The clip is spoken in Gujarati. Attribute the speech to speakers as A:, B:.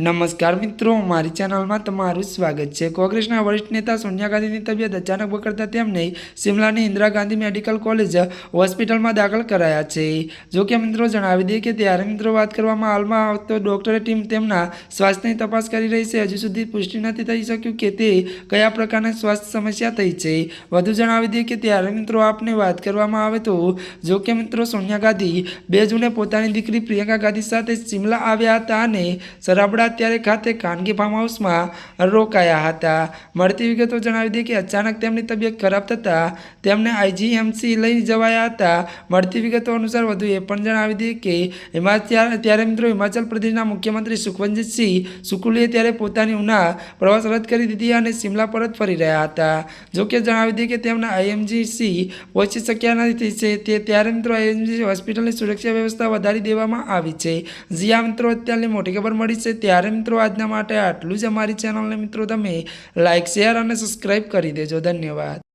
A: નમસ્કાર મિત્રો, મારી ચેનલમાં તમારું સ્વાગત છે. કોંગ્રેસના વરિષ્ઠ નેતા સોનિયા ગાંધીની તબિયત અચાનક બગડતા તેમને શિમલાની ઇન્દિરા ગાંધી મેડિકલ કોલેજ હોસ્પિટલમાં દાખલ કરાયા છે. જો કે મિત્રો, જણાવી દઈએ કે ત્યારે મિત્રો વાત કરવામાં હાલમાં આવતો ડોક્ટરે ટીમ તેમના સ્વાસ્થ્યની તપાસ કરી રહી છે. હજુ સુધી પુષ્ટિ નથી થઈ શક્યું કે તે કયા પ્રકારની સ્વાસ્થ્ય સમસ્યા થઈ છે. વધુ જણાવી દઈએ કે ત્યારે મિત્રો આપને વાત કરવામાં આવે તો, જો કે મિત્રો, સોનિયા ગાંધી બે જૂને પોતાની દીકરી પ્રિયંકા ગાંધી સાથે શિમલા આવ્યા હતા અને સરાબડા અત્યારે ખાતે ખાનગી ફાર્મ હાઉસમાં રોકાયા હતા. મળતી વિગતો જણાવી દઈએ કે અચાનક તેમની તબિયત ખરાબ થતાં તેમને આઈજીએમસી લઈ જવાયા હતા. મળતી વિગતો અનુસાર વધુ એ પણ જણાવી દઈએ કે હિમાચલ ત્યારે મિત્રો હિમાચલ પ્રદેશના મુખ્યમંત્રી સુખવંતસિંહ સુકુલીએ ત્યારે પોતાની ઉના પ્રવાસ રદ કરી દીધી અને સિમલા પરત ફરી રહ્યા હતા. જોકે જણાવી દઈએ કે તેમના આઈએમજીસી પહોંચી શક્યા નથી તે ત્યારે મિત્રો આઈએમજીસી હોસ્પિટલની સુરક્ષા વ્યવસ્થા વધારી દેવામાં આવી છે. જ્યાં મિત્રો, અત્યારની મોટી ખબર મળી છે. ત્યારે મિત્રો આજના માટે આટલું જ અમારી ચેનલને મિત્રો તમે લાઇક શેર અને સબસ્ક્રાઈબ કરી દેજો. ધન્યવાદ.